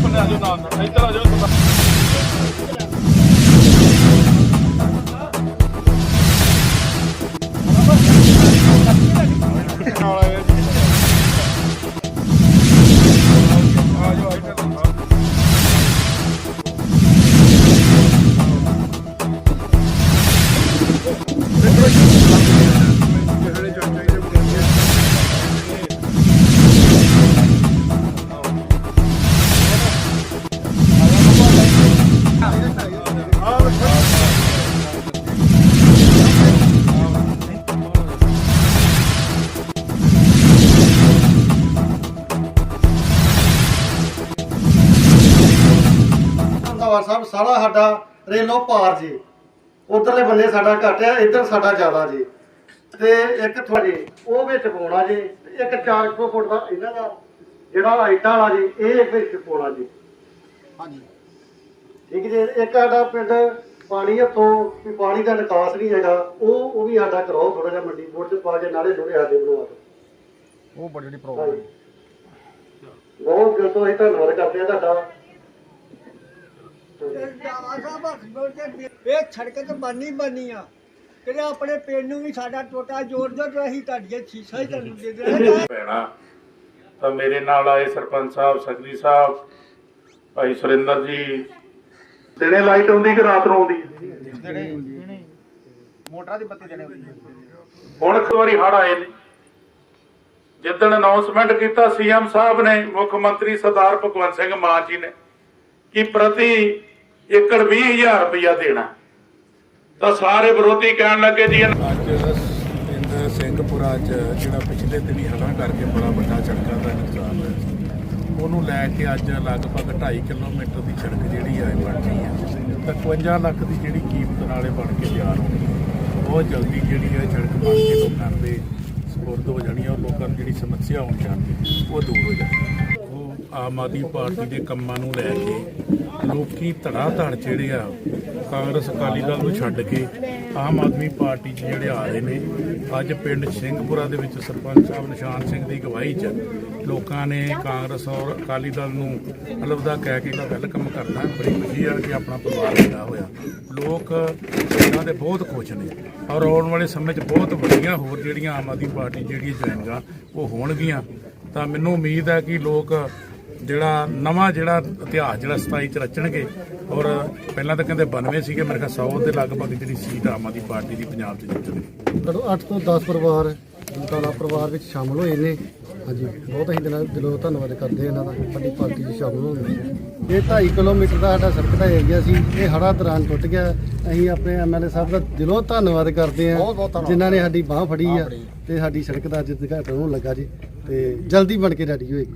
ਆਪਣੇ ਆ ਜਾਓ ਨਾਲ ਨਾਲ ਇੱਧਰ ਆ ਜਾਓ। ਸਾਰਾ ਸਾਡਾ ਰੇਲੋਂ ਪਾਰ ਜੀ। ਉਧਰਲੇ ਬੰਨੇ ਸਾਡਾ ਘੱਟ ਆ ਇੱਧਰ ਸਾਡਾ ਜ਼ਿਆਦਾ ਜੀ। ਤੇ ਇੱਕ ਤੁਹਾਡੇ ਉਹ ਵਿੱਚ ਪਾਉਣਾ ਜੀ ਤੇ ਇੱਕ 400 ਫੁੱਟ ਦਾ ਇਹਨਾਂ ਦਾ ਜਿਹੜਾ ਹਾਈਟਾਂ ਵਾਲਾ ਜੀ ਇਹ ਵਿੱਚ ਪਾਉਣਾ ਜੀ। ਹਾਂਜੀ। ਠੀਕ ਜੀ ਇੱਕ ਸਾਡਾ ਪਿੰਡ ਪਾਣੀ ਹੱਥੋਂ ਵੀ ਪਾਣੀ ਦਾ ਨਿਕਾਸ ਨਹੀਂ ਹੈਗਾ ਉਹ ਉਹ ਵੀ ਸਾਡਾ ਕਰਾਓ ਥੋੜਾ ਜਿਹਾ ਮੰਡੀ ਬੋਰਡ ਚ ਪਾ ਕੇ ਨਾਲੇ ਥੋੜੇ ਸਾਡੇ ਬਣਵਾ ਦਿਓ। ਉਹ ਬੜੀ ਜਿਹੜੀ ਪ੍ਰੋਬਲਮ ਹੈ। ਬਹੁਤ ਦਿਲ ਤੋਂ ਅਸੀਂ ਧੰਨਵਾਦ ਕਰਦੇ ਆ ਤੁਹਾਡਾ। ਇਹ ਸੜਕ ਤੇ ਬਣਨੀ ਬਣਨੀ ਆ। ਕਿਹੜੇ ਆਪਣੇ ਪਿੰਡ ਨੂੰ ਵੀ ਸਾਡਾ ਟੋਟਾ ਜੋੜ ਦਿਓ ਤੇ ਅਸੀਂ ਤੁਹਾਡੀਆਂ ਸ਼ੀਸ਼ਾ ਹੀ ਤੁਹਾਨੂੰ ਦੇ ਦੇਣਾ ਭੈਣਾ ਤਾਂ ਮੇਰੇ ਨਾਲ ਆਏ ਸਰਪੰਚ ਸਾਹਿਬ ਸਕਰੀ ਸਾਹਿਬ ਭਾਈ ਸੁਰਿੰਦਰ ਜੀ। ਦਿਨੇ ਲਾਈਟ ਆਉਂਦੀ ਕਿ ਰਾਤ ਨੂੰ ਆਉਂਦੀ ਜਿਹੜੇ ਮੋਟਰਾਂ ਦੀ ਬੱਤੀ ਦੇਣੇ ਹੁੰਦੀ ਹੈ ਹੁਣ ਇੱਕ ਵਾਰੀ ਹੜ ਆਏ ਨੇ। ਜਿੱਦਣ ਅਨਾਉਂਸਮੈਂਟ ਕੀਤਾ ਸੀਐਮ ਸਾਹਿਬ ਨੇ ਮੁੱਖ ਮੰਤਰੀ ਸਰਦਾਰ ਭਗਵੰਤ ਸਿੰਘ ਮਾਨ ਜੀ ਨੇ ਕਿ ਪ੍ਰਤੀ ਏਕੜ 20000 ਰੁਪਇਆ ਦੇਣਾ। ਤਾਂ ਸਾਰੇ ਵਿਰੋਧੀ ਕਹਿਣ ਲੱਗੇ ਜੀ ਅੱਜ ਪਿੰਡ ਸਿੰਘਪੁਰਾ ਚ ਜਿਹੜਾ ਪਿਛਲੇ ਦਿਨੀ ਹਲਾਂ ਕਰਕੇ ਬੜਾ ਵੱਡਾ ਸੜਕਾਂ ਦਾ ਨੁਕਸਾਨ ਹੋਇਆ ਉਹਨੂੰ ਲੈ ਕੇ ਅੱਜ ਲਗਭਗ 2.5 ਕਿਲੋਮੀਟਰ ਦੀ ਸੜਕ ਜਿਹੜੀ ਹੈ ਬਣ ਗਈ ਹੈ ਤਾਂ 51 ਲੱਖ ਦੀ ਜਿਹੜੀ ਕੀਮਤ ਨਾਲੇ ਬਣ ਕੇ ਤਿਆਰ ਹੋਣੀ ਬਹੁਤ ਜਲਦੀ ਜਿਹੜੀ ਹੈ ਸੜਕ ਬਣ ਕੇ ਲੋਕਾਂ ਦੇ ਸਪੁਰਦ ਹੋ ਜਾਣੀ ਹੈ ਔਰ ਲੋਕਾਂ ਨੂੰ ਜਿਹੜੀ ਸਮੱਸਿਆ ਆਉਣ ਜਾਂਦੀ ਉਹ ਦੂਰ ਹੋ ਜਾਣੀ ਆਮ ਆਦਮੀ ਪਾਰਟੀ ਦੇ ਕੰਮਾਂ ਨੂੰ ਲੈ ਕੇ ਲੋਕੀ ਧੜਾ ਧੜ ਜਿਹੜੇ ਆ, ਕਾਂਗਰਸ ਅਕਾਲੀ ਦਲ ਨੂੰ ਛੱਡ ਕੇ ਆਮ ਆਦਮੀ ਪਾਰਟੀ 'ਚ ਜਿਹੜੇ ਆ ਰਹੇ ਨੇ, ਅੱਜ ਪਿੰਡ ਸਿੰਘਪੁਰਾ ਦੇ ਵਿੱਚ ਸਰਪੰਚ ਸਾਹਿਬ ਨਿਸ਼ਾਨ ਸਿੰਘ ਦੀ ਅਗਵਾਈ 'ਚ ਲੋਕਾਂ ਨੇ ਕਾਂਗਰਸ ਔਰ ਅਕਾਲੀ ਦਲ ਨੂੰ ਅਲਵਿਦਾ ਕਹਿ ਕੇ ਦਾ ਵੈਲਕਮ ਕਰਨਾ, ਬੜੀ ਖੁਸ਼ੀ ਆ ਕਿ ਆਪਣਾ ਪਰਿਵਾਰ ਲੱਗਾ ਹੋਇਆ। ਲੋਕ ਇਹਨਾਂ ਦੇ ਬਹੁਤ ਖੁਸ਼ ਨੇ ਔਰ ਆਉਣ ਵਾਲੇ ਸਮੇਂ 'ਚ ਬਹੁਤ ਵੱਡੀਆਂ ਹੋਰ ਜਿਹੜੀਆਂ ਆਮ ਆਦਮੀ ਪਾਰਟੀ ਜਿਹੜੀ ਜੁਆਇਨਗਾ ਉਹ ਹੋਣਗੀਆਂ। ਤਾਂ ਮੈਨੂੰ ਉਮੀਦ ਹੈ ਕਿ ਲੋਕ ਜਿਹੜਾ ਨਵਾਂ ਜਿਹੜਾ ਇਤਿਹਾਸ ਜਿਹੜਾ 27 ਚ ਰਚਣਗੇ ਔਰ ਪਹਿਲਾਂ ਤਾਂ ਕਹਿੰਦੇ 92 ਸੀਗੇ ਮੇਰੇ ਖਿਆਲ 100 ਦੇ ਲਗਭਗ ਜਿਹੜੀ ਸੀਟ ਆਮ ਆਦਮੀ ਪਾਰਟੀ ਦੀ ਪੰਜਾਬ 'ਚ ਜਿੱਤਣਗੇ ਘੱਟੋ 8 ਤੋਂ 10 ਪਰਿਵਾਰ ਬਟਾਲਾ ਪਰਿਵਾਰ ਵਿੱਚ ਸ਼ਾਮਲ ਹੋਏ ਨੇ। ਹਾਂਜੀ ਬਹੁਤ ਅਸੀਂ ਦਿਲਾਂ ਦਿਲੋਂ ਧੰਨਵਾਦ ਕਰਦੇ ਹਾਂ ਇਹਨਾਂ ਦਾ ਸਾਡੀ ਪਾਰਟੀ 'ਚ ਸ਼ਾਮਲ ਹੋਣ ਲਈ। ਇਹ 2.5 ਕਿਲੋਮੀਟਰ ਦਾ ਸਾਡਾ ਸੜਕ ਦਾ ਏਰੀਆ ਸੀ ਇਹ ਹੜਾ ਦੌਰਾਨ ਟੁੱਟ ਗਿਆ। ਅਸੀਂ ਆਪਣੇ ਐਮਐਲਏ ਸਾਹਿਬ ਦਾ ਦਿਲੋਂ ਧੰਨਵਾਦ ਕਰਦੇ ਹਾਂ। ਜਿਨ੍ਹਾਂ ਨੇ ਸਾਡੀ ਬਾਹ ਫੜੀ ਆ। ਤੇ ਸਾਡੀ ਸੜਕ ਦਾ ਅੱਜ ਉਦਘਾਟਨ ਹੋਣ ਲੱਗਾ ਜੀ ਤੇ ਜਲਦੀ ਬਣ ਕੇ ਰੈਡੀ ਹੋਏਗੀ।